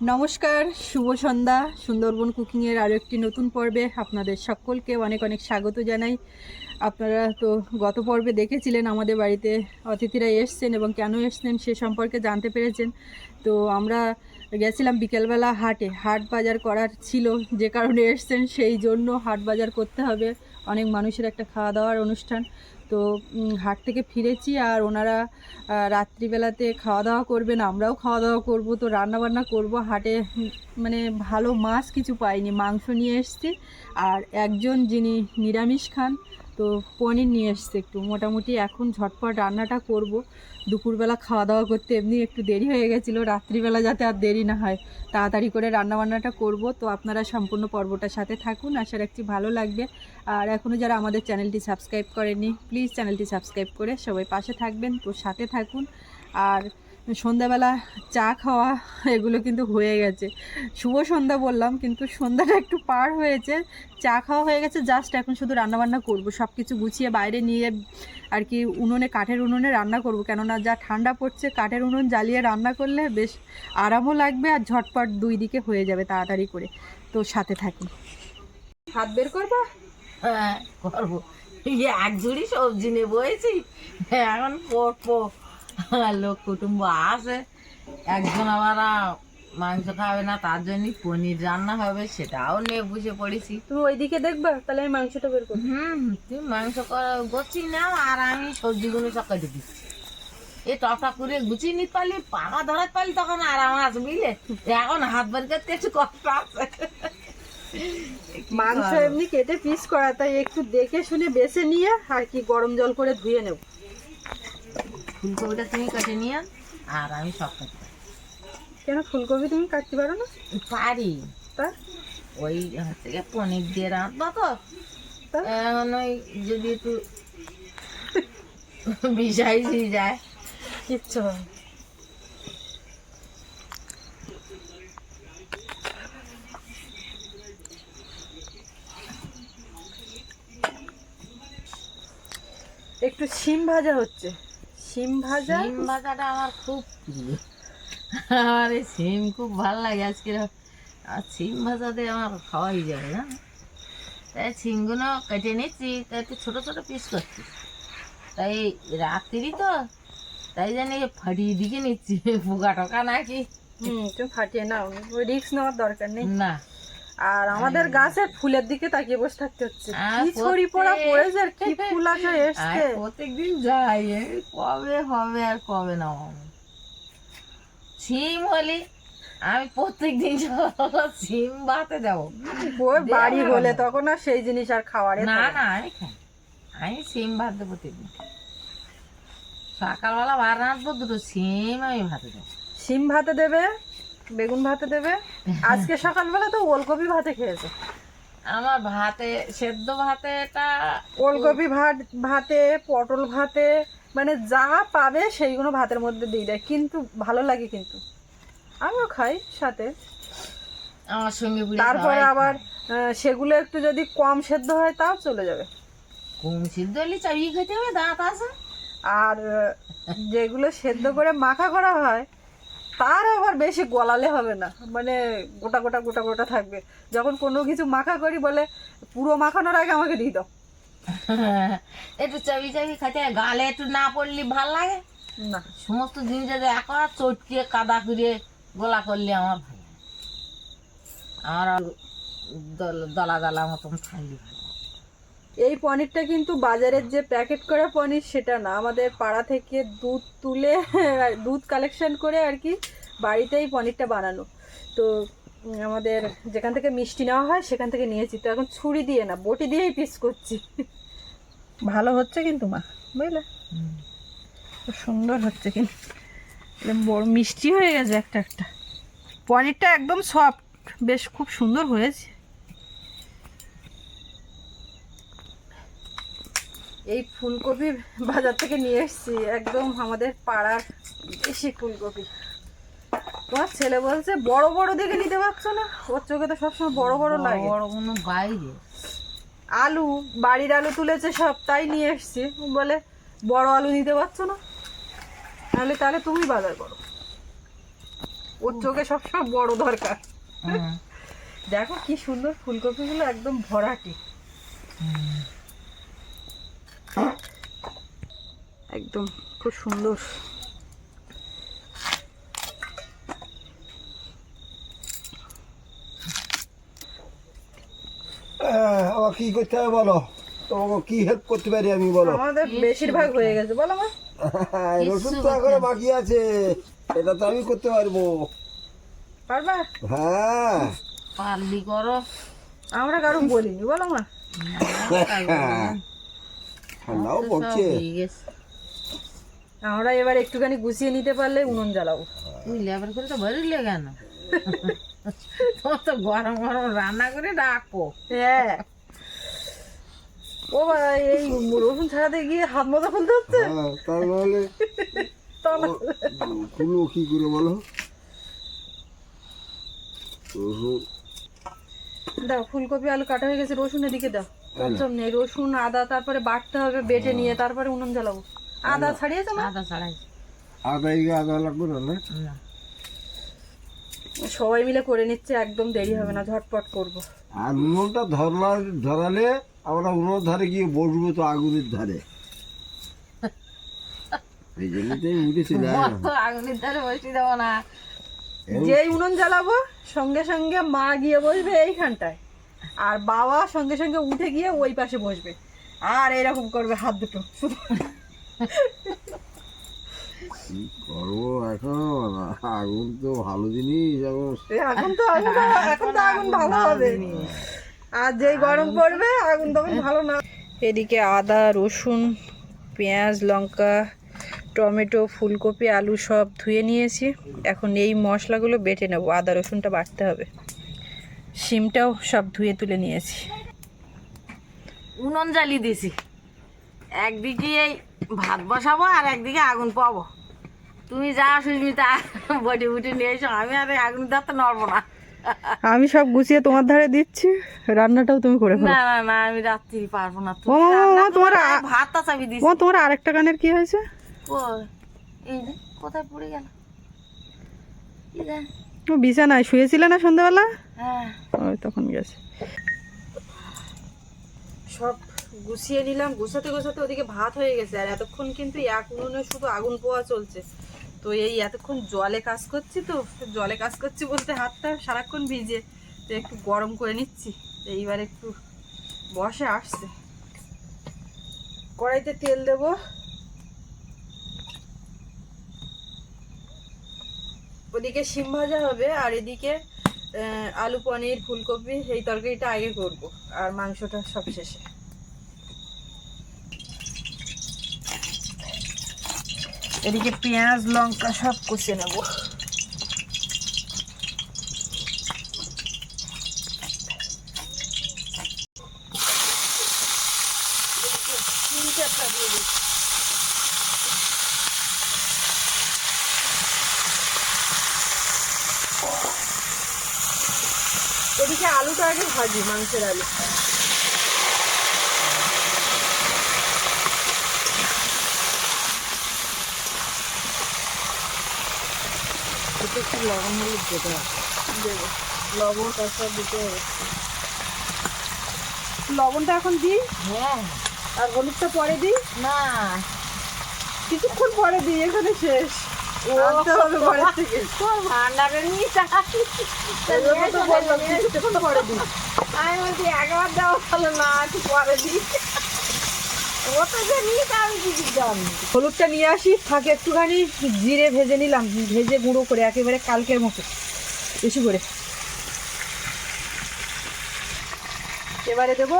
নমস্কার, শুভ সন্ধ্যা। সুন্দরবন কুকিংয়ের আরও একটি নতুন পর্বে আপনাদের সকলকে অনেক অনেক স্বাগত জানাই। আপনারা তো গত পর্বে দেখেছিলেন আমাদের বাড়িতে অতিথিরা এসছেন এবং কেন এসছেন সে সম্পর্কে জানতে পেরেছেন। তো আমরা গেছিলাম বিকেলবেলা হাটে। হাট বাজার করার ছিল, যে কারণে এসছেন, সেই জন্য হাট বাজার করতে হবে। অনেক মানুষের একটা খাওয়া দাওয়ার অনুষ্ঠান। তো হাট থেকে ফিরেছি আর ওনারা রাত্রিবেলাতে খাওয়া দাওয়া করবেন আমরাও খাওয়া দাওয়া করব। তো রান্নাবান্না করব। হাটে মানে ভালো মাছ কিছু পাইনি, মাংস নিয়ে এসছি আর একজন যিনি নিরামিষ খান, তো পনির নিয়ে এসছে একটু। মোটামুটি এখন ঝটপট রান্নাটা করব। দুপুরবেলা খাওয়া দাওয়া করতে এমনি একটু দেরি হয়ে গেছিল, রাত্রিবেলা যাতে আর দেরি না হয়। তাড়াতাড়ি করে রান্নাবান্নাটা করব। তো আপনারা সম্পূর্ণ পর্বটার সাথে থাকুন, আশা রাখছি ভালো লাগবে। আর এখনও যারা আমাদের চ্যানেলটি সাবস্ক্রাইব করেনি প্লিজ চ্যানেলটি সাবস্ক্রাইব করে সবাই পাশে থাকবেন, তো সাথে থাকুন। আর সন্ধ্যাবেলা চা খাওয়া এগুলো কিন্তু হয়ে গেছে। শুভ সন্ধ্যা বললাম, কিন্তু সন্ধ্যাটা একটু পার হয়েছে। চা খাওয়া হয়ে গেছে জাস্ট এখন শুধু রান্নাবান্না করব। সব কিছু গুছিয়ে বাইরে নিয়ে আর কি উনুনে, কাঠের উনুনে রান্না করব। কেননা যা ঠান্ডা পড়ছে, কাঠের উনুন জ্বালিয়ে রান্না করলে বেশ আরামও লাগবে আর ঝটপট দুই দিকে হয়ে যাবে তাড়াতাড়ি করে। তো সাথে থাকি। হাত বের করবা? হ্যাঁ করব। এক ঝুড়ি সবজি নেব, হয়েছি? এখন করব। লোক কুটুম্ব আসে একজন আবার মাংস খাবে না তার জন্য পনির রান্না হবে সেটাও নিয়ে বসে পড়েছি। তুমি ওইদিকে দেখবা তাহলে আমি মাংসটা বের করব। হুম তুই মাংস গুছিয়ে নাও আর আমি সবজিগুলো সব কেটে দিচ্ছি। এই টপটা করে গুছিয়ে নিতে পারলি পাকা ধরাতে পারলি তখন আরাম আছে বুঝলে? এখন হাত বের করতে একটু কষ্ট আছে। মাংস এমনি কেটে পিস করা তাই একটু দেখে শুনে বেছে নিয়ে আর কি গরম জল করে ধুয়ে নেব। ফুলকপিটা তুমি কেটে নিয়ে আর আমি সব কেটে দেবো। কেন ফুলকপি তুমি কাটতে পারো না পারি তা ওই হচ্ছে গিয়ে পনির দিয়ে রাঁধবো তো? এখন ওই যদি একটু বিষাই দিয়ে যায় কিচ্ছু হবে। একটু সিম ভাজা হচ্ছে শিম ভাজা? সিম ভাজাটা আমার খুব প্রিয়। আমার এই সিম খুব ভালো লাগে। আজকে আর সিম ভাজাতে আমার খাওয়াই যাবে না। তাই সিমগুলো কেটে নিচ্ছি তাই একটু ছোটো ছোটো পিস করছি। তাই রাত্রি তো তাই জানি ফাটিয়ে দিকে নিচ্ছি। পোকা টোকা নাকি। হুম তুমি ফাটিয়ে নাও। রিস্ক নেওয়ার দরকার নেই। না। আর আমাদের গাছের ফুলের দিকে তাকিয়ে বসে থাকতে হচ্ছে। কি ছড়ি পড়া পড়েছে আর কি ফুল আসে এসছে। প্রত্যেকদিন যাই কবে হবে আর কবে না হবে? সিম হলে আমি প্রত্যেক দিন সিম বাতে যাব। ওই বাড়ি হলে তখন আর সেই জিনিস আর খাওয়ারে না না। আমি খাই আমি সিম ভাত দেবো প্রত্যেকদিন। সকালবেলা ভাত রাঁধবো দুটো সিম আমি ভাতে দেবো। শিম ভাতে দেবে? বেগুন ভাতে দেবে। আজকে সকালবেলা তো ওলকপি ভাতে খেয়েছে। আমার ভাতে সেদ্ধ ভাতে এটা ওলকপি ভাত ভাতে পটল ভাতে মানে যা পাবে সেইগুলো ভাতের মধ্যে দিয়ে দেয়। কিন্তু ভালো লাগে কিন্তু। আমিও খাই সাথে। আমার সঙ্গে তারপরে আবার সেগুলো একটু যদি কম সেদ্ধ হয় তাও চলে যাবে। কম সেদ্ধ হলে চাবিয়ে খেতে হবে দাঁত আছে। আর যেগুলো সেদ্ধ করে মাখা করা হয় তার আবার বেশি গলালে হবে না। মানে গোটা গোটা গোটা গোটা থাকবে। যখন কোনো কিছু মাখা করি বলে পুরো মাখানোর আগে আমাকে দিয়ে দাও। একটু চাবি চাবি খাইতে গালে একটু না পড়লে ভালো লাগে? না। সমস্ত জিনিস যদি একবার চটকে কাদা করে গোলা করলে আমার ভালো আমার আর দলা দলা মতন থাকলে ভালো। এই পনিরটা কিন্তু বাজারের যে প্যাকেট করা পনির সেটা না। আমাদের পাড়া থেকে দুধ তুলে দুধ কালেকশন করে আর কি বাড়িতেই পনিরটা বানানো। তো আমাদের যেখান থেকে মিষ্টি নেওয়া হয় সেখান থেকে নিয়েছি। তো এখন ছুরি দিয়ে না বটি দিয়েই পিস করছি। ভালো হচ্ছে কিন্তু মা বুঝলে? সুন্দর হচ্ছে কিন্তু। বড় মিষ্টি হয়ে গেছে একটা একটা। পনিরটা একদম সফট বেশ খুব সুন্দর হয়েছে। এই ফুলকপি বাজার থেকে নিয়ে এসেছি একদম আমাদের পাড়ার দেশি ফুলকপি। তোমার ছেলে বলছে বড় বড় দেখে নিতে পারছ না? ওর চোখে তো সবসময় বড় বড় লাগে। বড় কোনো বাইরে। আলু বাড়ির আলু তুলেছে সব তাই নিয়ে এসছি। বলে বড় আলু নিতে পারছ না? তাহলে তাহলে তুমি বাজার করো। ওর চোখে সবসময় বড় দরকার। দেখো কি সুন্দর ফুলকপিগুলো একদম ভরাটি। একদম খুব সুন্দর। কি করতে হবে বলো? তোমাকে কি হেল্প করতে পারি আমি বলো? আমাদের বেশিরভাগ হয়ে গেছে বলো মা। রসুন তো এখনও বাকি আছে। এটা তো আমি করতে পারব। পারবা? হ্যাঁ। পারলি করো। আমরা কারও বলিনি বলো মা। ঠান্ডাও পড়ছে আমরা এবার একটুখানি গুছিয়ে নিতে পারলে উনুন জ্বালাবো তুই লেবার করে তো ভরিলে কেন তোমার তো গরম গরম রান্না করে রাখো হ্যাঁ। ও বাবা, এই রসুন ছাড়াতে গিয়ে হাত মতো খুলতে হচ্ছে? হ্যাঁ, তার নাহলে তা কি করে বলো? দাও ফুলকপি আলু কাটা হয়ে গেছে রসুন এদিকে দাও। রসুন আদা তারপরে বাটতে হবে বেটে নিয়ে তারপরে উনুন জ্বালাবো। আদা ছাড়িয়েছো না আদা ছাড়াই। আদা এগিয়ে আদা লাগবে না না? না। সবাই মিলে করে নিচ্ছে একদম দেরি হবে না ঝটপট করব। আর উনুনটা ধরলা ধরালে আমরা উনুনের ধারে গিয়ে বসবো তো আগুনের ধারে। এই জন্যই উঠে চলে তোমার তো আগুনের ধারে বসে দেবো না। যেই উনুন জ্বালাবো সঙ্গে সঙ্গে মা গিয়ে বসবে এইখানটায়। আর বাবা সঙ্গে সঙ্গে উঠে গিয়ে ওই পাশে বসবে। আর এরকম করবে হাত দুটো। কি করব এখন? আগুন তো ভালো জিনিস এখন। এখন তো আগুন এখন তো আগুন ভালো হবে। আর যেই গরম পড়বে আগুন তখন ভালো না। এদিকে আদা রসুন পেঁয়াজ লঙ্কা টমেটো ফুলকপি আলু সব ধুয়ে নিয়েছি। এখন এই মশলাগুলো বেটে নেব। আদা রসুনটা বাটতে হবে। শিমটাও সব ধুয়ে তুলে নিয়েছি। উনুন জ্বালিয়ে দিয়েছি। একদিকে এই ভাত বসাবো আর একদিকে আগুন পাবো তুমি যা সুস্মিতা বটি বুটি নিয়ে এসো আমি আর এই আগুন ধরতে নড়বো না। আমি সব গুছিয়ে তোমার ধারে দিচ্ছি রান্নাটাও তুমি করে না না না আমি রাত্রি পারব না। তুমি তোমার ভাতটা চাবি দিছি ও তোমার আরেকটা গানের কি হয়েছে? ও এই যে কোথায় পড়ে গেল? এই যে, ও বিছানায় শুয়েছিলে না সন্ধ্যাবেলা? তখন গেছে। সব গুছিয়ে নিলাম। গুছাতে গুছাতে ওদিকে ভাত হয়ে গেছে। আর এতক্ষণ কিন্তু এক উনুনে শুধু আগুন পোয়া চলছে। তো এই এতক্ষণ জলে কাজ করছি তো। জলে কাজ করছি বলতে হাতটা সারাক্ষণ ভিজে। তো একটু গরম করে নিচ্ছি। এইবার একটু বসে আসছে। কড়াইতে তেল দেব। ওদিকে শিম ভাজা হবে। আর এদিকে আলু, পনির, ফুলকপি, এই তরকারিটা আগে করব আর মাংসটা সব শেষে। এদিকে পেঁয়াজ, লঙ্কা সব কষে নেব এদিকে আলুটা আগে মাংসের আলু। একটু লবণ হলুদ দেবো। লবণ কষা দিতে হবে। লবণটা এখন দিই? হ্যাঁ। আর হলুদটা পরে দিই? না। কিছুক্ষণ পরে দিই এখানে শেষ। ভান্ডারে নিয়ে আমি বলছি একবার দেওয়া ভালো না একটু পরে দিই। হলুদটা নিয়ে আসি থাকে একটুখানি জিরে ভেজে নিলাম ভেজে গুঁড়ো করে একেবারে কালকের মতো। বেশি করে। এবারে দেবো।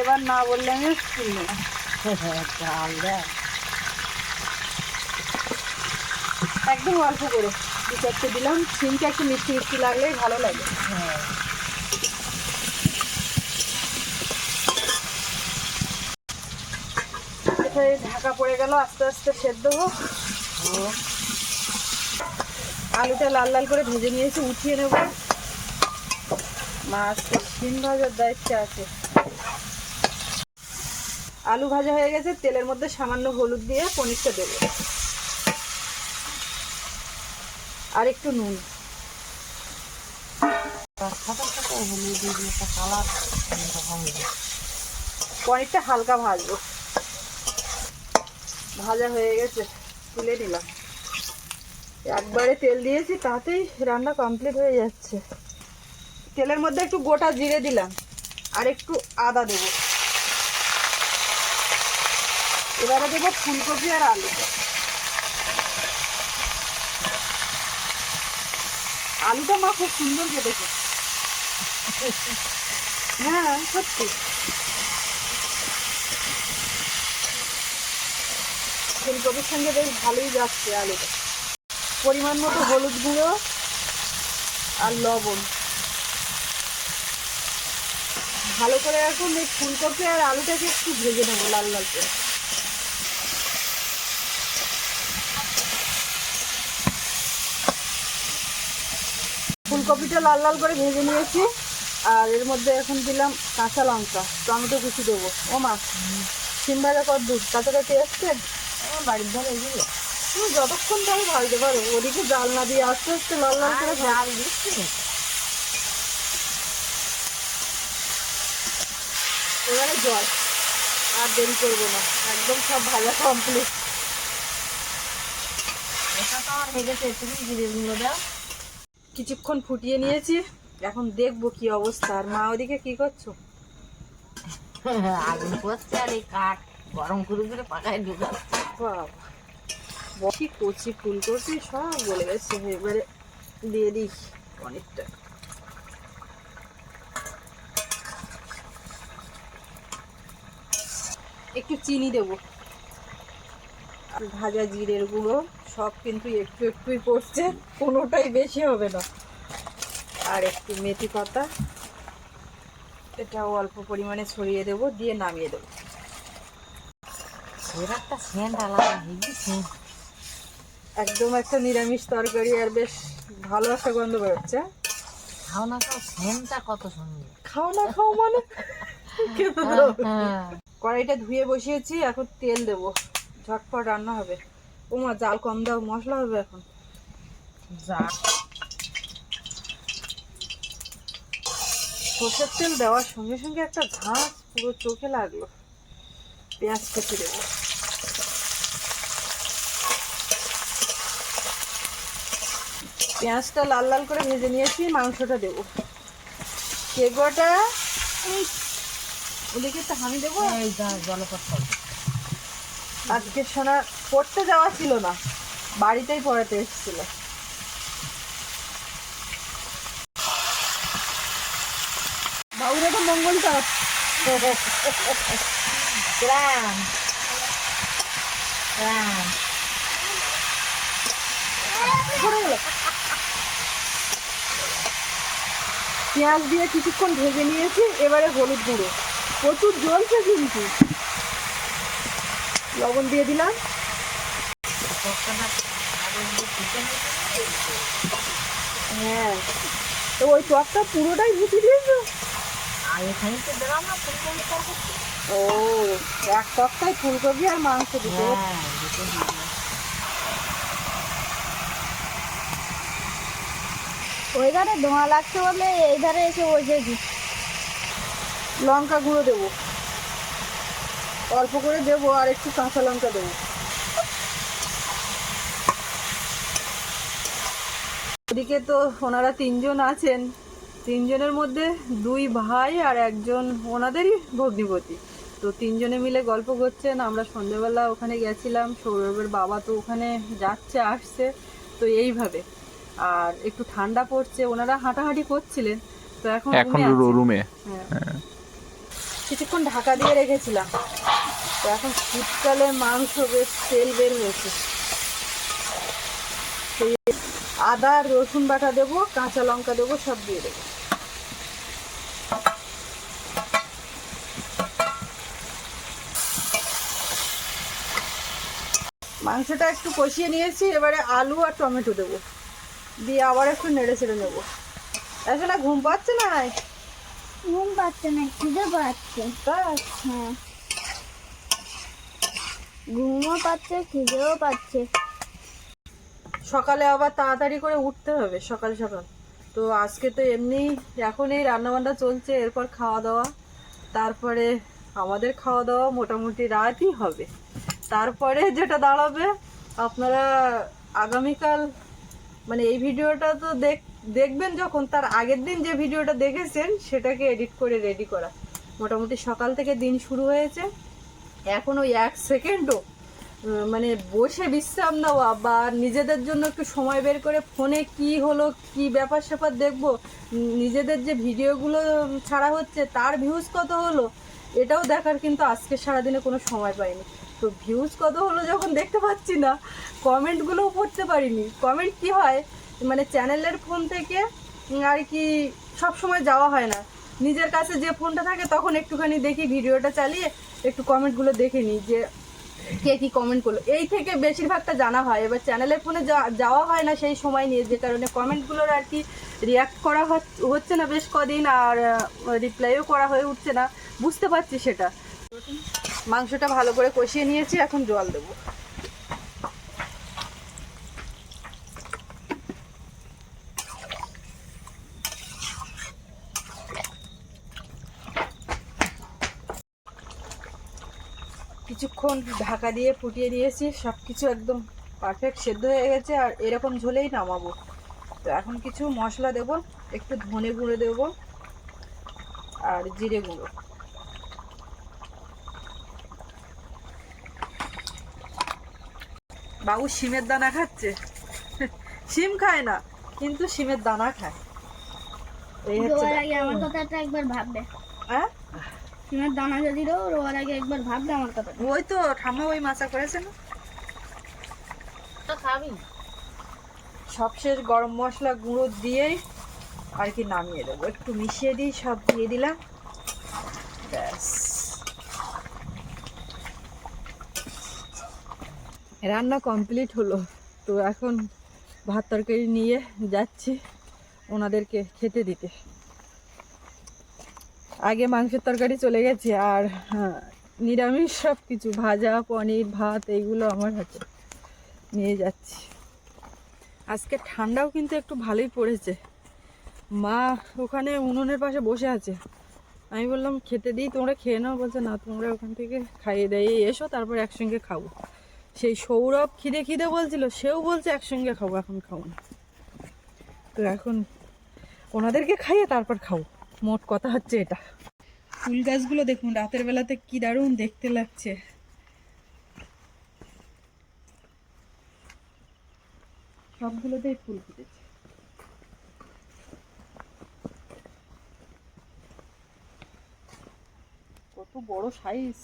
এবার না বললে আমি শুনব একদম অল্প করে। দু চারটে দিলাম। সিমটা একটু মিষ্টি মিষ্টি লাগলেই ভালো লাগে। হ্যাঁ। এই ঢাকা পড়ে গেল, আস্তে আস্তে সেদ্ধ হোক। আলুটা লাল লাল করে ভেজে নিয়েছি, উঠিয়ে নেব। মাছ শিম ভাজার দায়িত্ব আছে। আলু ভাজা হয়ে গেছে, তেলের মধ্যে সামান্য হলুদ দিয়ে পনিরটা দেবো। আর একটু নুন। পনিরটা হালকা ভাজবো। ভাজা হয়ে গেছে, তুলে নিলাম। একবারে তেল দিয়েছি, তাতেই রান্না কমপ্লিট হয়ে যাচ্ছে। তেলের মধ্যে একটু গোটা জিরে দিলাম, আর একটু আদা দেবো। এবারে দেবো ফুলকপি আর আলু। আলুটা মা খুব সুন্দর কেটেছে। হ্যাঁ সত্যি। ফুলকপির সঙ্গে বেশ ভালোই যাচ্ছে আলুটা পরিমাণ মতো হলুদ গুঁড়ো আর লবণ। ভালো করে এখন এই ফুলকপি আর আলুটাকে একটু ভেজে নেব লাল লাল করে। ফুলকপিটা লাল লাল করে ভেজে নিয়েছি। আর এর মধ্যে এখন দিলাম কাঁচা লঙ্কা, টমেটো কুচি দেবো। ও মা সিম ভাজা কর দুধ এসছে আমার বাড়ির ধারে এগুলো তুমি যতক্ষণ ধরে ভাজতে পারো ওদিকে জাল না দিয়ে আস্তে আস্তে লাল লাল করে জাল দিচ্ছি। এবারে জল আর দেরি করব না একদম সব ভাজা কমপ্লিট এটা তো আমার তুমি জিরে দাও। কিছুক্ষণ ফুটিয়ে নিয়েছি এখন দেখব কি অবস্থা। আর মা ওদিকে কি করছ? আগুন করছে আর এই কাঠ গরম করে করে পাকায় ঢুকাচ্ছে। বসি কচি ফুলকপি সব বলে গেছে এবারে দিয়ে দিই অনেকটা। একটু চিনি দেবো। ভাজা জিরের গুঁড়ো, সব কিন্তু একটু একটুই পড়ছে। কোনোটাই বেশি হবে না। আর একটু মেথি পাতা, এটাও অল্প পরিমাণে ছড়িয়ে দেবো, দিয়ে নামিয়ে দেবো। এর একটা সেন্ট আলাদা হেভি সেন্ট একদম একটা নিরামিষ তরকারি আর বেশ ভালো একটা গন্ধ বেরোচ্ছে। খাও না খাও সেন্টটা কত সুন্দর। খাও না খাও মানে? দাও। হ্যাঁ কড়াইটা ধুয়ে বসিয়েছি এখন তেল দেবো। ঝটপট রান্না হবে। ওমা জাল কম দাও মশলা হবে এখন। যা। সর্ষের তেল দেওয়ার সঙ্গে সঙ্গে একটা ঘাস পুরো চোখে লাগল। পেঁয়াজ কেটে দেবো। পেঁয়াজটা লাল লাল করে ভেজে নিয়েছি মাংসটা দেবো। কেগোটা? ওদিকে একটা হানি দেবো? খাও আজকে সোনা পড়তে যাওয়া ছিল না বাড়িতেই পড়াতে এসেছিল। বাবুরা তো মঙ্গল চাপ গ্রাম গ্রাম পেঁয়াজ দিয়ে কিছুক্ষণ ভেজে নিয়েছি, এবারে হলুদ গুঁড়ো। প্রচুর জ্বলছে কিন্তু। লবণ দিয়ে দিলাম। হ্যাঁ। তো ওই চপটা পুরোটাই ভুচি দিয়েছ। ও, এক টকটাই ফুলকপি আর মাংস দিতে হ্যাঁ দুটো দিয়ে দিলাম। ওই ধারে ধোঁয়া লাগছে বলে এই ধারে এসে বসেছি। লঙ্কা গুঁড়ো দেবো। অল্প করে দেবো আর একটু কাঁচা লঙ্কা দেবো। ওদিকে তো ওনারা তিনজন আছেন। তিনজনের মধ্যে দুই ভাই আর একজন ওনাদেরই ভগ্নিপতি। তো তিনজনে মিলে গল্প করছেন। আমরা সন্ধ্যেবেলা ওখানে গেছিলাম। সৌরভের বাবা তো ওখানে যাচ্ছে, আসছে। তো এইভাবে। আর একটু ঠান্ডা পড়ছে ওনারা হাঁটাহাঁটি করছিলেন তো এখন এখন। রুমে। হ্যাঁ। কিছুক্ষণ ঢাকা দিয়ে রেখেছিলাম। তো এখন শীতকালে মাংস বেশ তেল বের হয়েছে। আদা রসুন বাটা দেবো কাঁচা লঙ্কা দেবো সব দিয়ে দেবো। মাংসটা একটু কষিয়ে নিয়েছি এবারে আলু আর টমেটো দেবো। দিয়ে আবার একটু নেড়ে ছেড়ে নেব। আসলে ঘুম পাচ্ছে না? ঘুম পাচ্ছে না খিদে পাচ্ছে। হ্যাঁ। ঘুমও পাচ্ছে খিদেও পাচ্ছে। সকালে আবার তাড়াতাড়ি করে উঠতে হবে সকাল সকাল। তো আজকে তো এমনি এখন এই রান্নাবান্না চলছে এরপর খাওয়া দাওয়া তারপরে আমাদের খাওয়া দাওয়া মোটামুটি রাতই হবে। তারপরে যেটা দাঁড়াবে আপনারা আগামীকাল মানে এই ভিডিওটা তো দেখ, দেখবেন যখন, তার আগের দিন যে ভিডিওটা দেখেছেন, সেটাকে এডিট করে রেডি করা। মোটামুটি সকাল থেকে দিন শুরু হয়েছে। এখন ওই এক সেকেন্ডও মানে বসে বিশ্রাম নেওয়া বা নিজেদের জন্য একটু সময় বের করে ফোনে কি হলো, কি ব্যাপার স্যাপার দেখব নিজেদের যে ভিডিওগুলো ছাড়া হচ্ছে, তার ভিউজ কত হলো, এটাও দেখার কিন্তু আজকে সারাদিনে কোনো সময় পাইনি। তো ভিউজ কত হলো যখন দেখতে পাচ্ছি না কমেন্টগুলোও পড়তে পারিনি। কমেন্ট কি হয়? মানে চ্যানেলের ফোন থেকে আর কি সব সময় যাওয়া হয় না। নিজের কাছে যে ফোনটা থাকে, তখন একটুখানি দেখি ভিডিওটা চালিয়ে একটু কমেন্টগুলো দেখে নিই যে কে কি কমেন্ট করল। এই থেকে বেশিরভাগটা জানা হয়। এবার চ্যানেলের ফোনে যাওয়া হয় না সেই সময় নিয়ে যে কারণে কমেন্টগুলোর আর কি রিয়াক্ট করা হচ্ছে না বেশ কদিন, আর রিপ্লাইও করা হয়ে উঠছে না। বুঝতে পারছি সেটা। মাংসটা ভালো করে কষিয়ে নিয়েছি, এখন জল দেবো। কিছুক্ষণ ঢাকা দিয়ে ফুটিয়ে দিয়েছি সব কিছু একদম পারফেক্ট সেদ্ধ হয়ে গেছে আর এরকম ঝোলেই নামাবো। তো এখন কিছু মশলা দেব, একটু ধনে গুঁড়ো দেব আর জিরে গুঁড়ো। বাবু শিমের দানা খাচ্ছে। শিম খায় না কিন্তু শিমের দানা খায়। এই হচ্ছে আমার কথাটা একবার ভাববে। হ্যাঁ? সিমের দানা যদি রো রোয়ার আগে একবার ভাববে আমার কথাটা। ওই তো ঠাম্মা ওই মাছা করেছে না। তো খাবি। সবশেষ গরম মশলা গুঁড়ো দিয়েই আর কি নামিয়ে দেবো। একটু মিশিয়ে দিই সব দিয়ে দিলাম। ব্যাস। রান্না কমপ্লিট হলো। তো এখন ভাত তরকারি নিয়ে যাচ্ছি ওনাদেরকে খেতে দিতে। আগে মাংসের তরকারি চলে গেছে আর হ্যাঁ, নিরামিষ সব কিছু ভাজা পনির ভাত এইগুলো আমার হাতে নিয়ে যাচ্ছি। আজকে ঠান্ডাও কিন্তু একটু ভালোই পড়েছে। মা ওখানে উনুনের পাশে বসে আছে। আমি বললাম খেতে দিই তোমরা খেয়ে নাও। বলছে না তোমরা ওখান থেকে খাইয়ে দিয়ে এসো তারপর একসঙ্গে খাব। সেই সৌরভ খিদে খিদে বলছিল, সেও বলছে, একসঙ্গে খাব, এখন খাব না। তো এখন ওনাদেরকে খাইয়ে তারপর খাব। মোট কথা হচ্ছে এটা। ফুল গাছগুলো দেখুন, রাতের বেলাতে কি দারুণ দেখতে লাগছে। সবগুলোতেই ফুল ফুটেছে। কত বড় সাইজ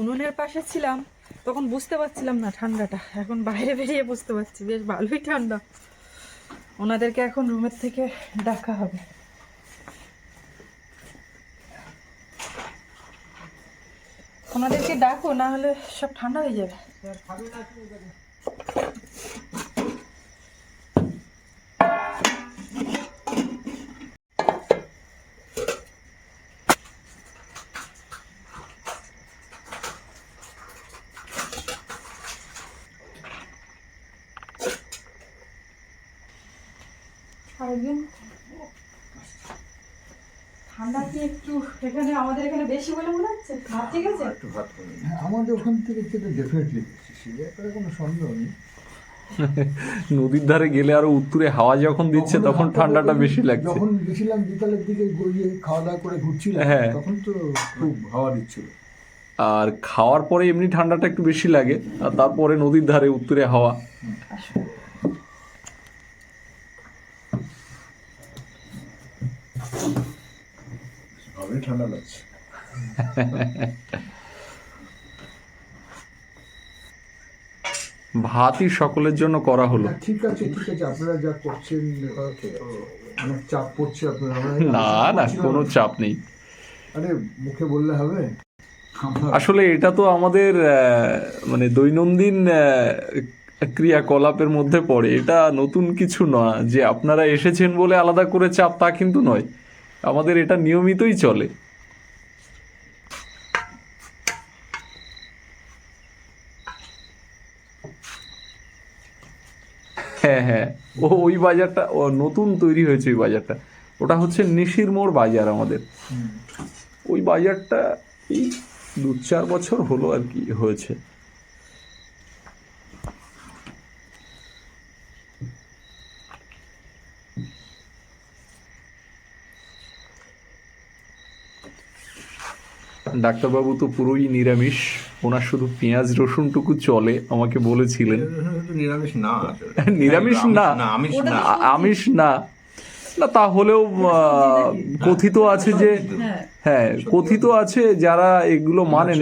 উনুনের পাশে ছিলাম, তখন বুঝতে পারছিলাম না ঠান্ডাটা। এখন বাইরে বেরিয়ে বুঝতে পারছি, বেশ ভালোই ঠান্ডা। ওনাদেরকে এখন রুমের থেকে ডাকা হবে। ওনাদেরকে ডাকো, না হলে সব ঠান্ডা হয়ে যাবে। আরেকজন ঠান্ডা কি একটু এখানে আমাদের এখানে বেশি বলে মনে হচ্ছে? ভাত ঠিক আছে? একটু ভাত করে হ্যাঁ, আমাদের ওখান থেকে খেতে ডেফিনেটলি সে ব্যাপারে কোনো সন্দেহ নেই। নদীর ধারে গেলে আরও উত্তরে হাওয়া যখন দিচ্ছে তখন ঠান্ডাটা বেশি লাগছে। যখন গেছিলাম বিকালের দিকে গিয়ে খাওয়া দাওয়া করে ঘুরছিলাম হ্যাঁ। তখন তো খুব হাওয়া দিচ্ছিল। আর খাওয়ার পরে এমনি ঠান্ডাটা একটু বেশি লাগে আর তারপরে নদীর ধারে উত্তরে হাওয়া ভালোই ঠান্ডা লাগছে ভাতই সকলের জন্য করা হলো। ঠিক আছে ঠিক আছে আপনারা যা করছেন অনেক চাপ পড়ছে আপনারা। না না কোনো চাপ নেই। আরে মুখে বললে হবে? আসলে এটা তো আমাদের মানে দৈনন্দিন ক্রিয়াকলাপের মধ্যে পড়ে। এটা নতুন কিছু না যে আপনারা এসেছেন বলে আলাদা করে চাপ তা কিন্তু নয়। আমাদের এটা নিয়মিতই চলে। হ্যাঁ হ্যাঁ। ও, ওই বাজারটা, ও, নতুন তৈরি হয়েছে ওই বাজারটা। ওটা হচ্ছে নিশির মোড় বাজার আমাদের। ওই বাজারটা এই দু চার বছর হলো আর কি হয়েছে। ডাক্তারবাবু তো পুরোই নিরামিষ। ওনার শুধু পেঁয়াজ রসুনটুকু চলে আমাকে বলেছিলেন। নিরামিষ না। নিরামিষ না? আমিষ না। আমিষ না। না তাহলেও কথিত আছে যে হ্যাঁ। হ্যাঁ কথিত আছে যারা এগুলো মানেন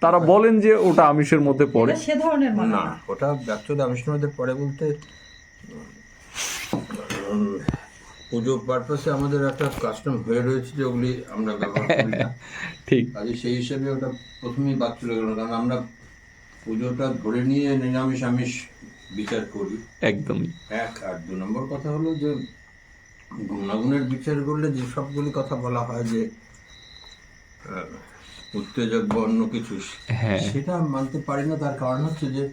তারা বলেন যে ওটা আমিষের মধ্যে পড়ে। সে ধরনের না ওটা অ্যাকচুয়ালি আমিষের মধ্যে পড়ে বলতে পুজো পারপাসে আমাদের একটা কাস্টম হয়ে রয়েছে যে ওগুলি আমরা ব্যবহার করি না। ঠিক। কাজে সেই হিসেবে ওটা প্রথমেই বাদ চলে গেল কারণ আমরা পুজোটা ধরে নিয়ে নিরামিষ আমিষ বিচার করি। একদমই। এক আর দু নম্বর কথা হলো যে গুণাগুণের বিচার করলে যে সবগুলি কথা বলা হয় যে উত্তেজক বা অন্য কিছু হ্যাঁ। সেটা মানতে পারি না। তার কারণ হচ্ছে যে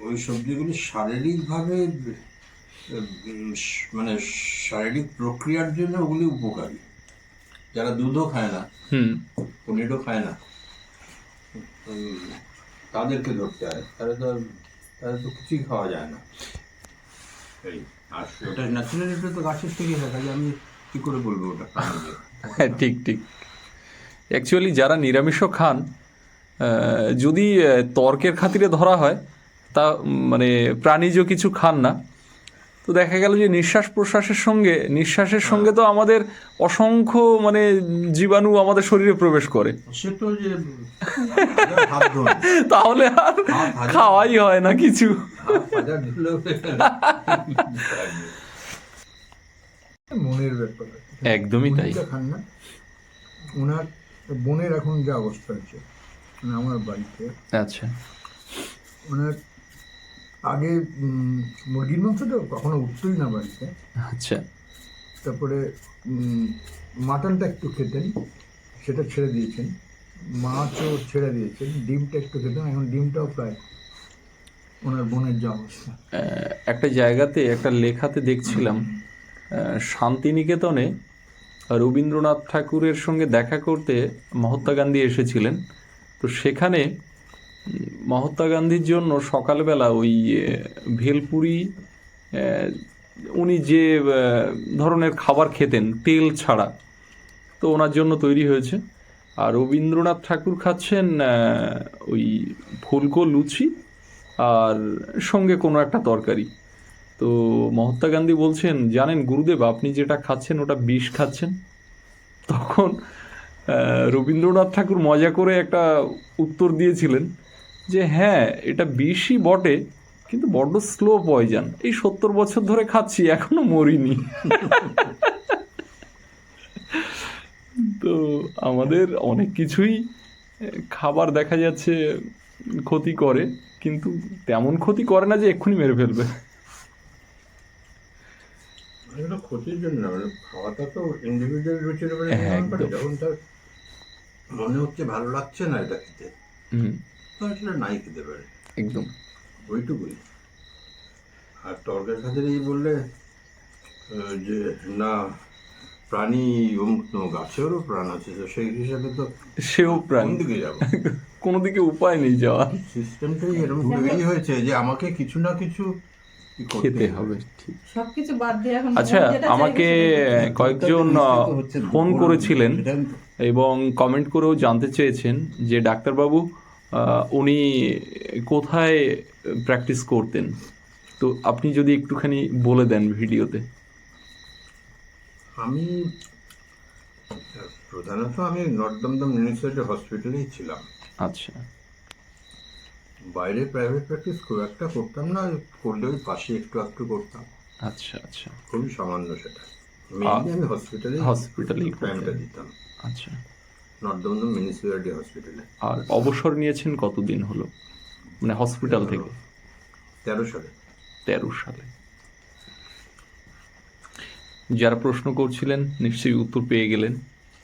ওই সবজিগুলি শারীরিকভাবে মানে শারীরিক প্রক্রিয়ার জন্য ওগুলি উপকারী। যারা দুধও খায় না হুম। পনিরও খায় না তাদেরকে ধরতে হয়। তাহলে তো তাহলে তো কিছুই খাওয়া যায় না। এই আর ওটা ন্যাচারালি এটা তো গাছের থেকেই হয় কাজে আমি কী করে বলব ওটা? হ্যাঁ ঠিক ঠিক। অ্যাকচুয়ালি যারা নিরামিষও খান যদি তর্কের খাতিরে ধরা হয় তা মানে প্রাণীজ কিছু খান না। তো দেখা গেল যে নিঃশ্বাস প্রশ্বাসের সঙ্গে নিঃশ্বাসের সঙ্গে তো আমাদের অসংখ্য মানে জীবাণু আমাদের শরীরে প্রবেশ করে। তাহলে আর খাওয়াই হয় না কিছু। মনের ব্যাপার। একদমই তাই। খান না? ওনার বোনের এখন যা অবস্থা হচ্ছে মানে আমার বাড়িতে। আচ্ছা। ওনার আগে মুরগির মাংস তো কখনো উঠতোই না বাড়িতে। আচ্ছা। তারপরে মাটনটা একটু খেতেন সেটা ছেড়ে দিয়েছেন। মাছও ছেড়ে দিয়েছেন ডিমটা একটু খেতেন এখন ডিমটাও প্রায় ওনার বোনের যা অবস্থা। একটা জায়গাতে একটা লেখাতে দেখছিলাম শান্তিনিকেতনে রবীন্দ্রনাথ ঠাকুরের সঙ্গে দেখা করতে মহাত্মা গান্ধী এসেছিলেন। তো সেখানে মহাত্মা গান্ধীর জন্য সকালবেলা ওই ভেলপুরি উনি যে ধরনের খাবার খেতেন, তেল ছাড়া, তো ওনার জন্য তৈরি হয়েছে। আর রবীন্দ্রনাথ ঠাকুর খাচ্ছেন ওই ফুলকো লুচি আর সঙ্গে কোনো একটা তরকারি। তো মহাত্মা গান্ধী বলছেন, জানেন গুরুদেব, আপনি যেটা খাচ্ছেন, ওটা বিষ খাচ্ছেন। তখন রবীন্দ্রনাথ ঠাকুর মজা করে একটা উত্তর দিয়েছিলেন যে হ্যাঁ এটা বিষই বটে কিন্তু বড্ড স্লো পয়জন এই সত্তর বছর ধরে খাচ্ছি এখনও মরিনি। তো আমাদের অনেক কিছুই খাবার দেখা যাচ্ছে ক্ষতি করে কিন্তু তেমন ক্ষতি করে না যে এক্ষুনি মেরে ফেলবে। ক্ষতির জন্য মানে খাওয়াটা তো ইন্ডিভিজুয়াল রুচির উপরে হ্যাঁ। যখন তার মনে হচ্ছে ভালো লাগছে না এটা খেতে। হুম নাই খেতে পারে। একদম। ওইটুকুই। আর তর্কের খাতিরে এই বললে যে না প্রাণী গাছেরও প্রাণ আছে তো সেই হিসাবে তো সেও প্রাণ। দিকে যাব? কোনো দিকে উপায় নেই যাওয়ার। সিস্টেমটাই এরকম তৈরি হয়েছে যে আমাকে কিছু না কিছু খেতে হবে। ঠিক। সবকিছু বাদ দিয়ে এখন আচ্ছা আমাকে। কয়েকজন ফোন করেছিলেন এবং কমেন্ট করেও জানতে চেয়েছেন যে ডাক্তারবাবু উনি কোথায় প্র্যাকটিস করতেন? তো আপনি যদি একটুখানি বলে দেন ভিডিওতে। আমি প্রধানত আমি নর্থ দমদম ইউনিভার্সিটি হসপিটালেই ছিলাম। আচ্ছা। বাইরে প্রাইভেট প্র্যাকটিস খুব একটা করতাম না করলে ওই পাশে একটু একটু করতাম। আচ্ছা আচ্ছা। খুবই সামান্য সেটা। মেইনলি আমি হসপিটালে হসপিটালেই টাইমটা দিতাম। আচ্ছা। নর্থ দমদম মিউনিসিপ্যালিটি হসপিটালে। আর অবসর নিয়েছেন কতদিন হলো? মানে হসপিটাল থেকে? তেরো সালে। তেরো সালে। যারা প্রশ্ন করছিলেন নিশ্চয়ই উত্তর পেয়ে গেলেন।